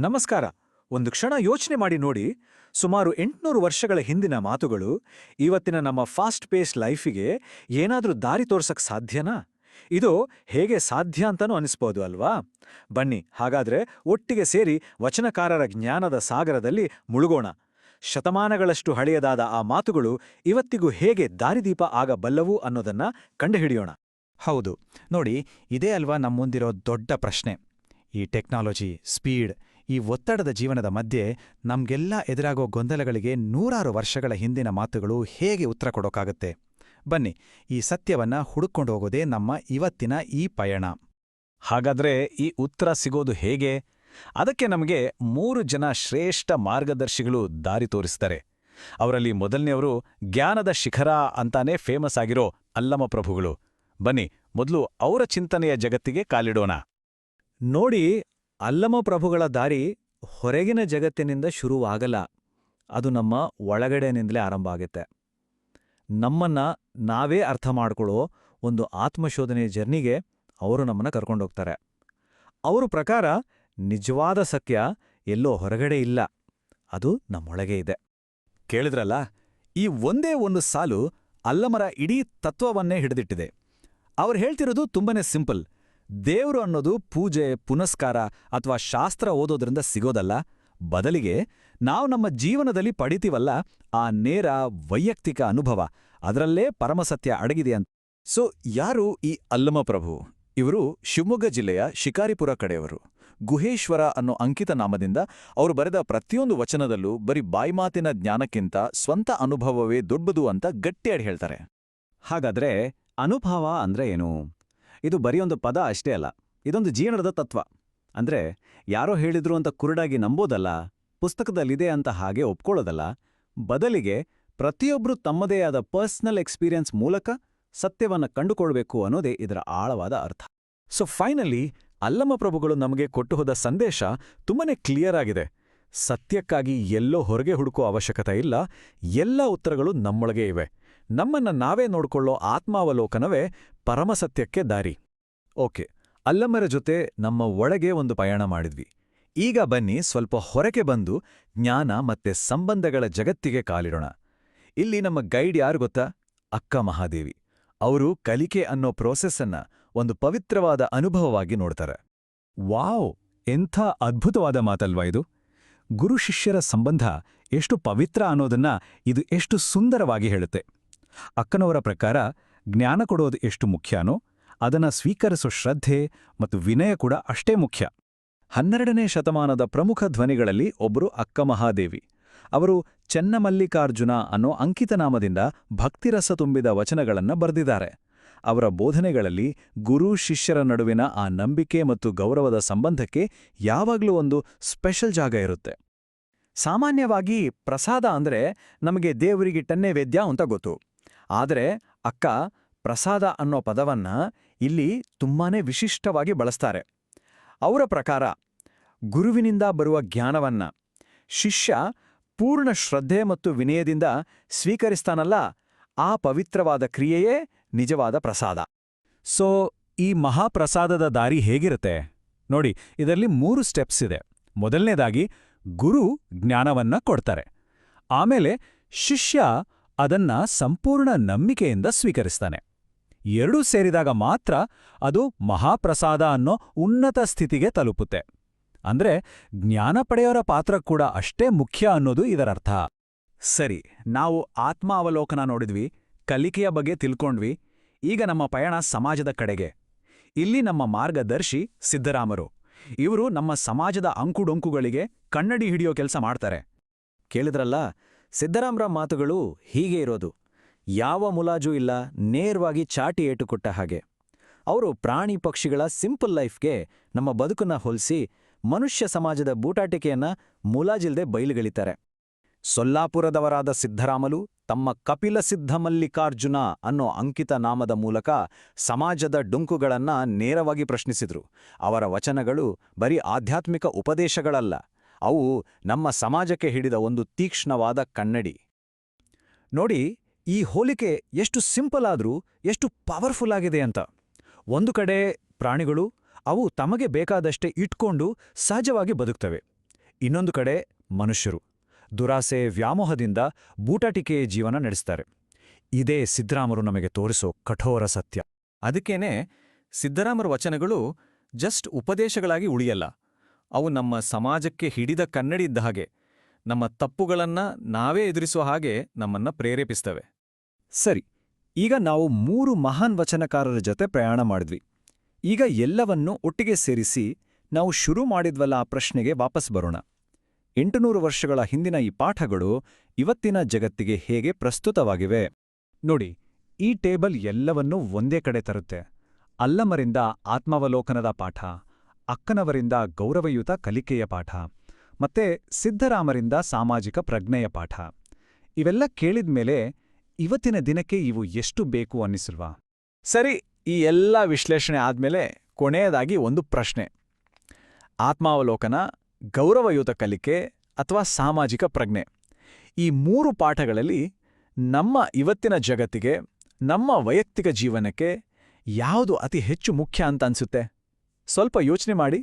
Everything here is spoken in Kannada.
ನಮಸ್ಕಾರ. ಒಂದು ಕ್ಷಣ ಯೋಚನೆ ಮಾಡಿ ನೋಡಿ. ಸುಮಾರು ಎಂಟುನೂರು ವರ್ಷಗಳ ಹಿಂದಿನ ಮಾತುಗಳು ಇವತ್ತಿನ ನಮ್ಮ ಫಾಸ್ಟ್ ಪೇಸ್ ಲೈಫಿಗೆ ಏನಾದರೂ ದಾರಿ ತೋರ್ಸಕ್ ಸಾಧ್ಯನಾ? ಇದು ಹೇಗೆ ಸಾಧ್ಯ ಅಂತನೂ ಅನಿಸ್ಬೋದು ಅಲ್ವಾ? ಬನ್ನಿ, ಹಾಗಾದ್ರೆ ಒಟ್ಟಿಗೆ ಸೇರಿ ವಚನಕಾರರ ಜ್ಞಾನದ ಸಾಗರದಲ್ಲಿ ಮುಳುಗೋಣ. ಶತಮಾನಗಳಷ್ಟು ಹಳೆಯದಾದ ಆ ಮಾತುಗಳು ಇವತ್ತಿಗೂ ಹೇಗೆ ದಾರಿದೀಪ ಆಗಬಲ್ಲವು ಅನ್ನೋದನ್ನ ಕಂಡುಹಿಡಿಯೋಣ. ಹೌದು. ನೋಡಿ, ಇದೇ ಅಲ್ವಾ ನಮ್ಮ ಮುಂದಿರೋ ದೊಡ್ಡ ಪ್ರಶ್ನೆ. ಈ ಟೆಕ್ನಾಲಜಿ, ಸ್ಪೀಡ್ ಈ ಒತ್ತಡದ ಜೀವನದ ಮಧ್ಯೆ ನಮ್ಗೆಲ್ಲ ಎದುರಾಗೋ ಗೊಂದಲಗಳಿಗೆ ನೂರಾರು ವರ್ಷಗಳ ಹಿಂದಿನ ಮಾತುಗಳು ಹೇಗೆ ಉತ್ತರ ಕೊಡೋಕ್ಕಾಗತ್ತೆ ಬನ್ನಿ, ಈ ಸತ್ಯವನ್ನ ಹುಡುಕೊಂಡು ಹೋಗೋದೇ ನಮ್ಮ ಇವತ್ತಿನ ಈ ಪಯಣ. ಹಾಗಾದ್ರೆ ಈ ಉತ್ತರ ಸಿಗೋದು ಹೇಗೆ? ಅದಕ್ಕೆ ನಮಗೆ ಮೂರು ಜನ ಶ್ರೇಷ್ಠ ಮಾರ್ಗದರ್ಶಿಗಳು ದಾರಿ ತೋರಿಸ್ತಾರೆ. ಅವರಲ್ಲಿ ಮೊದಲನೆಯವರು ಜ್ಞಾನದ ಶಿಖರ ಅಂತಾನೆ ಫೇಮಸ್ ಆಗಿರೋ ಅಲ್ಲಮ ಪ್ರಭುಗಳು ಬನ್ನಿ, ಮೊದಲು ಅವರ ಚಿಂತನೆಯ ಜಗತ್ತಿಗೆ ಕಾಲಿಡೋಣ. ನೋಡಿ ಅಲ್ಲಮ ಪ್ರಭುಗಳ ದಾರಿ ಹೊರಗಿನ ಜಗತ್ತಿನಿಂದ ಶುರುವಾಗಲ್ಲ. ಅದು ನಮ್ಮ ಒಳಗಡೆನಿಂದಲೇ ಆರಂಭ ಆಗುತ್ತೆ. ನಮ್ಮನ್ನ ನಾವೇ ಅರ್ಥ ಮಾಡ್ಕೊಳ್ಳೋ ಒಂದು ಆತ್ಮಶೋಧನೆ ಜರ್ನಿಗೆ ಅವರು ನಮ್ಮನ್ನ ಕರ್ಕೊಂಡೋಗ್ತಾರೆ ಅವರ ಪ್ರಕಾರ ನಿಜವಾದ ಸತ್ಯ ಎಲ್ಲೋ ಹೊರಗಡೆ ಇಲ್ಲ. ಅದು ನಮ್ಮೊಳಗೆ ಇದೆ. ಕೇಳಿದ್ರಲ್ಲ, ಈ ಒಂದೇ ಒಂದು ಸಾಲು ಅಲ್ಲಮರ ಇಡೀ ತತ್ವವನ್ನೇ ಹಿಡಿದಿಟ್ಟಿದೆ. ಅವರು ಹೇಳ್ತಿರೋದು ತುಂಬನೇ ಸಿಂಪಲ್. ದೇವ್ರು ಅನ್ನೋದು ಪೂಜೆ, ಪುನಸ್ಕಾರ ಅಥವಾ ಶಾಸ್ತ್ರ ಓದೋದ್ರಿಂದ ಸಿಗೋದಲ್ಲ. ಬದಲಿಗೆ ನಾವು ನಮ್ಮ ಜೀವನದಲ್ಲಿ ಪಡಿತೀವಲ್ಲ ಆ ನೇರ ವೈಯಕ್ತಿಕ ಅನುಭವ. ಅದರಲ್ಲೇ ಪರಮಸತ್ಯ ಅಡಗಿದೆ ಅಂತ. ಸೊ ಯಾರು ಈ ಅಲ್ಲಮ ಪ್ರಭು ಇವರು ಶಿವಮೊಗ್ಗ ಜಿಲ್ಲೆಯ ಶಿಕಾರಿಪುರ ಕಡೆಯವರು. ಗುಹೇಶ್ವರ ಅನ್ನೋ ಅಂಕಿತ ನಾಮದಿಂದ ಅವರು ಬರೆದ ಪ್ರತಿಯೊಂದು ವಚನದಲ್ಲೂ ಬರೀ ಬಾಯ್ಮಾತಿನ ಜ್ಞಾನಕ್ಕಿಂತ ಸ್ವಂತ ಅನುಭವವೇ ದೊಡ್ಡದು ಅಂತ ಗಟ್ಟಿಯಾಡಿ ಹೇಳ್ತಾರೆ. ಹಾಗಾದ್ರೆ ಅನುಭವ ಅಂದ್ರೆ ಏನು? ಇದು ಬರೀ ಒಂದು ಪದ ಅಷ್ಟೇ ಅಲ್ಲ, ಇದೊಂದು ಜೀವನದ ತತ್ವ. ಅಂದ್ರೆ, ಯಾರೋ ಹೇಳಿದ್ರು ಅಂತ ಕುರುಡಾಗಿ ನಂಬೋದಲ್ಲ, ಪುಸ್ತಕದಲ್ಲಿದೆ ಅಂತ ಹಾಗೆ ಒಪ್ಕೊಳ್ಳೋದಲ್ಲ, ಬದಲಿಗೆ ಪ್ರತಿಯೊಬ್ಬರು ತಮ್ಮದೇ ಆದ ಪರ್ಸ್ನಲ್ ಎಕ್ಸ್ಪೀರಿಯನ್ಸ್ ಮೂಲಕ ಸತ್ಯವನ್ನ ಕಂಡುಕೊಳ್ಬೇಕು ಅನ್ನೋದೇ ಇದರ ಆಳವಾದ ಅರ್ಥ. ಸೊ, ಫೈನಲಿ ಅಲ್ಲಮ ಪ್ರಭುಗಳು ನಮಗೆ ಕೊಟ್ಟು ಹೋದ ಸಂದೇಶ ತುಂಬಾನೇ ಕ್ಲಿಯರ್ ಆಗಿದೆ. ಸತ್ಯಕ್ಕಾಗಿ ಎಲ್ಲೋ ಹೊರಗೆ ಹುಡುಕೋ ಅವಶ್ಯಕತೆ ಇಲ್ಲ, ಎಲ್ಲ ಉತ್ತರಗಳು ನಮ್ಮೊಳಗೆ ಇವೆ. ನಮ್ಮನ್ನ ನಾವೇ ನೋಡ್ಕೊಳ್ಳೋ ಆತ್ಮಾವಲೋಕನವೇ ಪರಮಸತ್ಯಕ್ಕೆ ದಾರಿ. ಓಕೆ, ಅಲ್ಲಮ್ಮರ ಜೊತೆ ನಮ್ಮ ಒಳಗೆ ಒಂದು ಪಯಣ ಮಾಡಿದ್ವಿ. ಈಗ ಬನ್ನಿ ಸ್ವಲ್ಪ ಹೊರಗೆ ಬಂದು ಜ್ಞಾನ ಮತ್ತೆ ಸಂಬಂಧಗಳ ಜಗತ್ತಿಗೆ ಕಾಲಿಡೋಣ. ಇಲ್ಲಿ ನಮ್ಮ ಗೈಡ್ ಯಾರು ಗೊತ್ತಾ? ಅಕ್ಕ ಮಹಾದೇವಿ. ಅವರು ಕಲಿಕೆ ಅನ್ನೋ ಪ್ರೋಸೆಸ್ಸನ್ನ ಒಂದು ಪವಿತ್ರವಾದ ಅನುಭವವಾಗಿ ನೋಡ್ತಾರೆ. ವಾವ್, ಎಂಥ ಅದ್ಭುತವಾದ ಮಾತಲ್ವಾ ಇದು! ಗುರು ಶಿಷ್ಯರ ಸಂಬಂಧ ಎಷ್ಟು ಪವಿತ್ರ ಅನ್ನೋದನ್ನ ಇದು ಎಷ್ಟು ಸುಂದರವಾಗಿ ಹೇಳುತ್ತೆ. ಅಕ್ಕನವರ ಪ್ರಕಾರ ಜ್ಞಾನ ಕೊಡೋದು ಎಷ್ಟು ಮುಖ್ಯನೋ ಅದನ್ನ ಸ್ವೀಕರಿಸೋ ಶ್ರದ್ಧೆ ಮತ್ತು ವಿನಯ ಕೂಡ ಅಷ್ಟೇ ಮುಖ್ಯ. ಹನ್ನೆರಡನೇ ಶತಮಾನದ ಪ್ರಮುಖ ಧ್ವನಿಗಳಲ್ಲಿ ಒಬ್ಬರು ಅಕ್ಕ ಮಹಾದೇವಿ. ಅವರು ಚೆನ್ನಮಲ್ಲಿಕಾರ್ಜುನ ಅನ್ನೋ ಅಂಕಿತನಾಮದಿಂದ ಭಕ್ತಿರಸ ತುಂಬಿದ ವಚನಗಳನ್ನು ಬರೆದಿದ್ದಾರೆ. ಅವರ ಬೋಧನೆಗಳಲ್ಲಿ ಗುರು ಶಿಷ್ಯರ ನಡುವಿನ ಆ ನಂಬಿಕೆ ಮತ್ತು ಗೌರವದ ಸಂಬಂಧಕ್ಕೆ ಯಾವಾಗಲೂ ಒಂದು ಸ್ಪೆಷಲ್ ಜಾಗ ಇರುತ್ತೆ. ಸಾಮಾನ್ಯವಾಗಿ ಪ್ರಸಾದ ಅಂದ್ರೆ ನಮಗೆ ದೇವರಿಗಿಟ್ಟನ್ನೇ ವೇದ್ಯ ಅಂತ ಗೊತ್ತು. ಆದರೆ ಅಕ್ಕ ಪ್ರಸಾದ ಅನ್ನೋ ಪದವನ್ನ ಇಲ್ಲಿ ತುಂಬಾನೇ ವಿಶಿಷ್ಟವಾಗಿ ಬಳಸ್ತಾರೆ. ಅವರ ಪ್ರಕಾರ ಗುರುವಿನಿಂದ ಬರುವ ಜ್ಞಾನವನ್ನ ಶಿಷ್ಯ ಪೂರ್ಣ ಶ್ರದ್ಧೆ ಮತ್ತು ವಿನಯದಿಂದ ಸ್ವೀಕರಿಸ್ತಾನಲ್ಲ, ಆ ಪವಿತ್ರವಾದ ಕ್ರಿಯೆಯೇ ನಿಜವಾದ ಪ್ರಸಾದ. ಸೊ ಈ ಮಹಾಪ್ರಸಾದದ ದಾರಿ ಹೇಗಿರುತ್ತೆ? ನೋಡಿ, ಇದರಲ್ಲಿ ಮೂರು ಸ್ಟೆಪ್ಸ್ ಇದೆ. ಮೊದಲನೇದಾಗಿ ಗುರು ಜ್ಞಾನವನ್ನ ಕೊಡ್ತಾರೆ. ಆಮೇಲೆ ಶಿಷ್ಯ ಅದನ್ನ ಸಂಪೂರ್ಣ ನಂಬಿಕೆಯಿಂದ ಸ್ವೀಕರಿಸ್ತಾನೆ. ಎರಡೂ ಸೇರಿದಾಗ ಮಾತ್ರ ಅದು ಮಹಾಪ್ರಸಾದ ಅನ್ನೋ ಉನ್ನತ ಸ್ಥಿತಿಗೆ ತಲುಪುತ್ತೆ. ಅಂದ್ರೆ ಜ್ಞಾನ ಪಡೆಯೋರ ಪಾತ್ರ ಕೂಡ ಅಷ್ಟೇ ಮುಖ್ಯ ಅನ್ನೋದು ಇದರರ್ಥ. ಸರಿ, ನಾವು ಆತ್ಮ ಅವಲೋಕನ ನೋಡಿದ್ವಿ, ಕಲಿಕೆಯ ಬಗ್ಗೆ ತಿಳ್ಕೊಂಡ್ವಿ, ಈಗ ನಮ್ಮ ಪಯಣ ಸಮಾಜದ ಕಡೆಗೆ. ಇಲ್ಲಿ ನಮ್ಮ ಮಾರ್ಗದರ್ಶಿ ಸಿದ್ದರಾಮರು. ಇವರು ನಮ್ಮ ಸಮಾಜದ ಅಂಕುಡೊಂಕುಗಳಿಗೆ ಕನ್ನಡಿ ಹಿಡಿಯೋ ಕೆಲಸ ಮಾಡ್ತಾರೆ. ಕೇಳಿದ್ರಲ್ಲ ಸಿದ್ದರಾಮರ ಮಾತುಗಳು ಹೀಗೆ ಇರೋದು. ಯಾವ ಮುಲಾಜು ಇಲ್ಲ, ನೇರವಾಗಿ ಚಾಟಿ ಏಟುಕೊಟ್ಟ ಹಾಗೆ. ಅವರು ಪ್ರಾಣಿ ಪಕ್ಷಿಗಳ ಸಿಂಪಲ್ ಲೈಫ್ಗೆ ನಮ್ಮ ಬದುಕನ್ನ ಹೋಲಿಸಿ ಮನುಷ್ಯ ಸಮಾಜದ ಬೂಟಾಟಿಕೆಯನ್ನ ಮುಲಾಜಿಲ್ದೆ ಬಯಲುಗಳಿತಾರೆ ಸೊಲ್ಲಾಪುರದವರಾದ ಸಿದ್ದರಾಮಲು ತಮ್ಮ ಕಪಿಲ ಸಿದ್ಧ ಮಲ್ಲಿಕಾರ್ಜುನ ಅನ್ನೋ ಅಂಕಿತ ನಾಮದ ಮೂಲಕ ಸಮಾಜದ ಡುಂಕುಗಳನ್ನ ನೇರವಾಗಿ ಪ್ರಶ್ನಿಸಿದ್ರು. ಅವರ ವಚನಗಳು ಬರೀ ಆಧ್ಯಾತ್ಮಿಕ ಉಪದೇಶಗಳಲ್ಲ. ಅವು ನಮ್ಮ ಸಮಾಜಕ್ಕೆ ಹಿಡಿದ ಒಂದು ತೀಕ್ಷ್ಣವಾದ ಕನ್ನಡಿ. ನೋಡಿ, ಈ ಹೋಲಿಕೆ ಎಷ್ಟು ಸಿಂಪಲ್ ಆದರೂ ಎಷ್ಟು ಪವರ್ಫುಲ್ ಆಗಿದೆ ಅಂತ. ಒಂದು ಕಡೆ ಪ್ರಾಣಿಗಳು, ಅವು ತಮಗೆ ಬೇಕಾದಷ್ಟೇ ಇಟ್ಕೊಂಡು ಸಹಜವಾಗಿ ಬದುಕ್ತವೆ. ಇನ್ನೊಂದು ಕಡೆ ಮನುಷ್ಯರು. ದುರಾಸೆ ವ್ಯಾಮೋಹದಿಂದ ಬೂಟಾಟಿಕೆಯ ಜೀವನ ನಡೆಸ್ತಾರೆ. ಇದೇ ಸಿದ್ದರಾಮರು ನಮಗೆ ತೋರಿಸೋ ಕಠೋರ ಸತ್ಯ. ಅದಕ್ಕೇನೆ ಸಿದ್ದರಾಮರ ವಚನಗಳು ಜಸ್ಟ್ ಉಪದೇಶಗಳಾಗಿ ಉಳಿಯಲ್ಲ. ಅವು ನಮ್ಮ ಸಮಾಜಕ್ಕೆ ಹಿಡಿದ ಕನ್ನಡಿ ಇದ್ದ ಹಾಗೆ. ನಮ್ಮ ತಪ್ಪುಗಳನ್ನ ನಾವೇ ಎದುರಿಸುವ ಹಾಗೆ ನಮ್ಮನ್ನ ಪ್ರೇರೇಪಿಸ್ತವೆ. ಸರಿ, ಈಗ ನಾವು ಮೂರು ಮಹಾನ್ ವಚನಕಾರರ ಜೊತೆ ಪ್ರಯಾಣ ಮಾಡಿದ್ವಿ. ಈಗ ಎಲ್ಲವನ್ನೂ ಒಟ್ಟಿಗೆ ಸೇರಿಸಿ ನಾವು ಶುರು ಮಾಡಿದ್ವಲ್ಲ ಆ ಪ್ರಶ್ನೆಗೆ ವಾಪಸ್ ಬರೋಣ. ಎಂಟುನೂರು ವರ್ಷಗಳ ಹಿಂದಿನ ಈ ಪಾಠಗಳು ಇವತ್ತಿನ ಜಗತ್ತಿಗೆ ಹೇಗೆ ಪ್ರಸ್ತುತವಾಗಿವೆ? ನೋಡಿ, ಈ ಟೇಬಲ್ ಎಲ್ಲವನ್ನೂ ಒಂದೇ ಕಡೆ ತರುತ್ತೆ. ಅಲ್ಲಮರಿಂದ ಆತ್ಮಾವಲೋಕನದ ಪಾಠ. ಅಕ್ಕನವರಿಂದ ಗೌರವಯುತ ಕಲಿಕೆಯ ಪಾಠ, ಮತ್ತೆ ಸಿದ್ಧರಾಮರಿಂದ ಸಾಮಾಜಿಕ ಪ್ರಜ್ಞೆಯ ಪಾಠ. ಇವೆಲ್ಲ ಕೇಳಿದ್ಮೇಲೆ ಇವತ್ತಿನ ದಿನಕ್ಕೆ ಇವು ಎಷ್ಟು ಬೇಕು ಅನ್ನಿಸಿಲ್ವಾ? ಸರಿ, ಈ ಎಲ್ಲ ವಿಶ್ಲೇಷಣೆ ಆದ್ಮೇಲೆ ಕೊನೆಯದಾಗಿ ಒಂದು ಪ್ರಶ್ನೆ. ಆತ್ಮಾವಲೋಕನ, ಗೌರವಯುತ ಕಲಿಕೆ ಅಥವಾ ಸಾಮಾಜಿಕ ಪ್ರಜ್ಞೆ. ಈ ಮೂರು ಪಾಠಗಳಲ್ಲಿ ನಮ್ಮ ಇವತ್ತಿನ ಜಗತ್ತಿಗೆ, ನಮ್ಮ ವೈಯಕ್ತಿಕ ಜೀವನಕ್ಕೆ ಯಾವುದು ಅತಿ ಹೆಚ್ಚು ಮುಖ್ಯ ಅಂತ ಅನ್ಸುತ್ತೆ? ಸ್ವಲ್ಪ ಯೋಚನೆ ಮಾಡಿ.